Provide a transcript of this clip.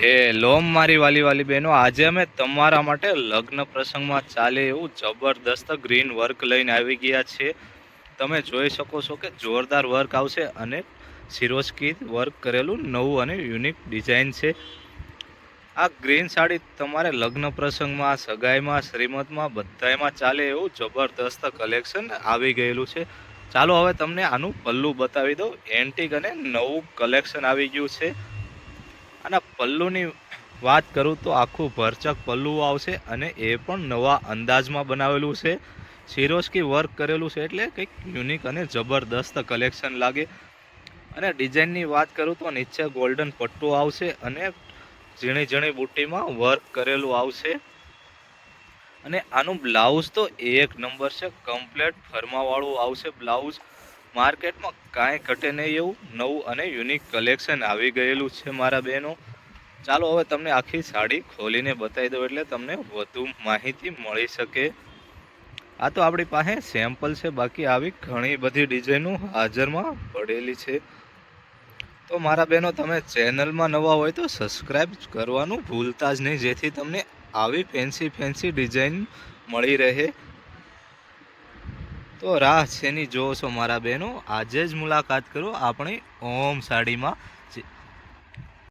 એ લોમ મારી વાલી વાલી બહેનો, આજે અમે તમારા માટે લગ્ન પ્રસંગમાં ચાલે એવું જબરદસ્ત ગ્રીન વર્ક લઈને આવી ગયા છે તમે જોઈ શકો છો કે જોરદાર વર્ક આવશે અને સિરોસ્કી વર્ક કરેલું નવું અને યુનિક ડિઝાઇન છે. આ ગ્રીન સાડી તમારે લગ્ન પ્રસંગમાં, સગાઈમાં, શ્રીમતમાં, બધાયમાં ચાલે એવું જબરદસ્ત કલેક્શન આવી ગયેલું છે. ચાલો હવે તમને આનું પલ્લું બતાવી દઉં. એન્ટિક અને નવું કલેક્શન આવી ગયું છે. અને પલ્લુની વાત કરું તો આખું ભરચક પલ્લુ આવશે અને એ પણ નવા અંદાજમાં બનાવેલું છે. સિરોસ્કી વર્ક કરેલું છે એટલે કંઈક યુનિક અને જબરદસ્ત કલેક્શન લાગે. અને ડિઝાઇનની વાત કરું તો નીચે ગોલ્ડન પટ્ટો આવશે અને ઝીણી ઝીણી બુટ્ટીમાં વર્ક કરેલું આવશે. અને આનું બ્લાઉઝ તો એક નંબર છે કમ્પ્લેટ ફરમાવાળું આવશે બ્લાઉઝ માર્કેટમાં કાંઈ ઘટે નહીં એવું. નવું અને યુનિક કલેક્શન આવી ગયેલું છે મારા બહેનો. ચાલો હવે તમને આખી સાડી ખોલીને બતાવી દઉં એટલે તમને વધુ માહિતી મળી શકે. આ તો આપણી પાસે સેમ્પલ છે, બાકી આવી ઘણી બધી ડિઝાઇનો હાજરમાં પડેલી છે. તો મારા બહેનો, તમે ચેનલમાં નવા હોય તો સબસ્ક્રાઈબ કરવાનું ભૂલતા જ નહીં, જેથી તમને આવી ફેન્સી ફેન્સી ડિઝાઇન મળી રહે. તો રાહ શેની જોવો છો મારા બહેનો? આજે જ મુલાકાત કરો આપણી ઓમ સાડીમાં